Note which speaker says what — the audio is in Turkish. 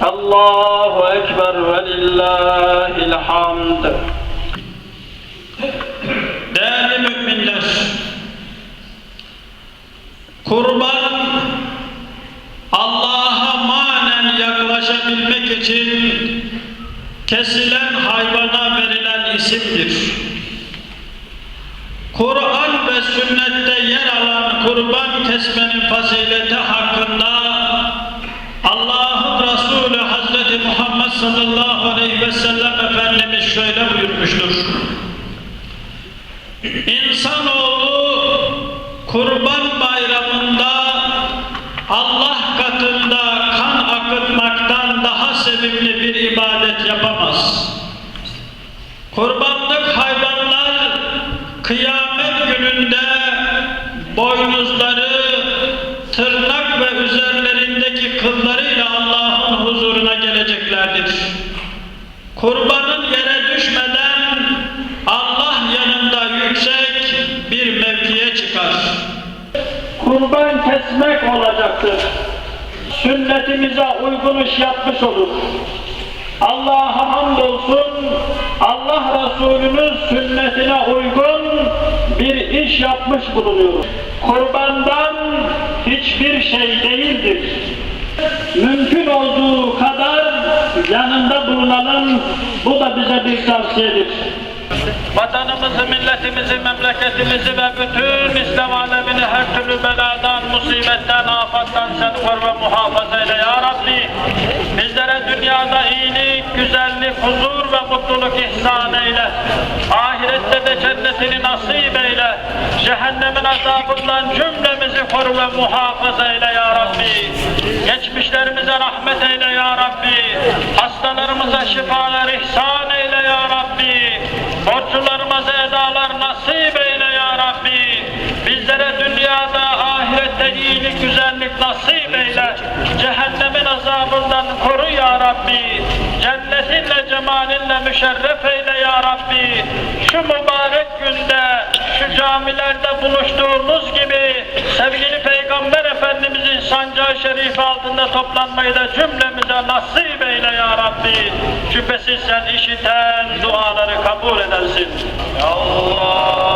Speaker 1: Allahu Ekber ve lillahil hamd.
Speaker 2: Değerli müminler, kurban Allah'a manen yaklaşabilmek için kesilen hayvana verilen isimdir. Kur'an ve sünnette yer alan kurban kesmenin fazileti hakkında kurban bayramında Allah katında kan akıtmaktan daha sevimli bir ibadet yapamaz. Kurbanlık hayvanlar kıyamet gününde boynuzları, tırnak ve üzerlerindeki kıllarıyla Allah'ın huzuruna geleceklerdir. Kurbanın yere düşmeden Kurban kesmek olacaktır. Sünnetimize uygun iş yapmış olur. Allah'a hamdolsun Allah Resulü'nün sünnetine uygun bir iş yapmış bulunuyoruz. Kurbandan hiçbir şey değildir. Mümkün olduğu kadar yanında bulunalım. Bu da bize bir tavsiyedir. Vatanımızı, milletimizi, memleketimizi ve bütün İslam alemini her türlü beladan, musibetten, afattan sen koru ve muhafaza eyle ya Rabbi. Bizlere dünyada iyilik, güzellik, huzur ve mutluluk ihsan eyle. Ahirette de cennetini nasip eyle. Cehennemin azabından cümlemizi koru ve muhafaza eyle ya Rabbi. Geçmişlerimize rahmet eyle ya Rabbi. Hastalarımıza şifalar ihsan eyle ya Rabbi. Borçlularımıza edalar nasip eyle ya Rabbi. Bizlere dünyada, ahirette iyilik, güzellik nasip eyle. Cehennemin azabından koru ya Rabbi. Cennetinle, cemalinle müşerref eyle ya Rabbi. Şu mübarek günde, şu camilerde buluştuğumuz gibi sevgili Peygamber Efendimizin sancağı şerifi altında toplanmayı da cümlemize nasip eyle ya Rabbi. Şüphesiz sen işiten duaları kabul edersin.
Speaker 1: Allahu